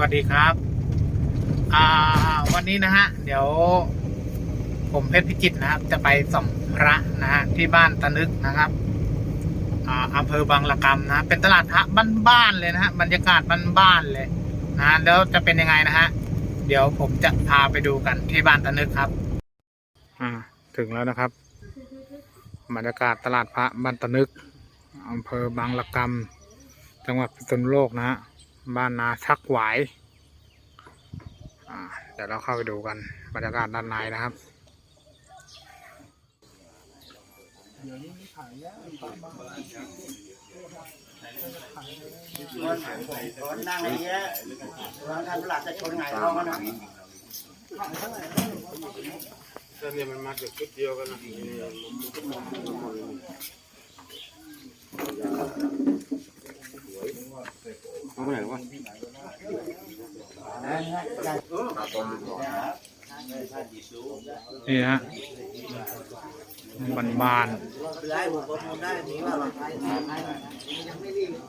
วัสดีครับ อ่า วันนี้นะฮะ เดี๋ยว ผมเพชรพิจิตนะครับ จะไปส่องพระนะฮะที่บ้านตะนึกนะครับ อ่าอำเภอบางละกำนะเป็นตลาดพระบ้านๆเลยนะฮะบรรยากาศบ้านๆเลยนะฮะแล้วจะเป็นยังไงนะฮะ เดี๋ยวผมจะพาไปดูกันที่บ้านตะนึกครับ อ่า ถึงแล้วนะครับ บรรยากาศตลาดพระบ้านตะนึกอำเภอบางละกำจังหวัดพิษณุโลกนะฮะ บ้านนาชักหวายอ่าเดี๋ยวเราเข้าไปดูกันบรรยากาศด้านในนะครับร้อนนั่งอย่างเงี้ยร้อนทำตลาดจะชนหงายท้องนะแต่เนี่ยมันมาจากชุดเดียวกันนะเอา ไหนวะนี่ฮะบ้านบานมาป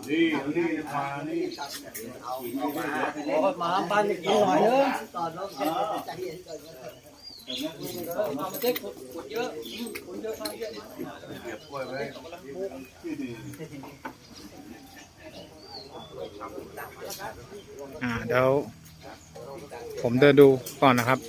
นี่นี่มานี่มาบ้นอีกหน่อยเนอะตอน้องใจเย็นก่อนมาเช็คคนเยอะ อ่าเดี๋ยวผมเดินดูก่อนนะครับ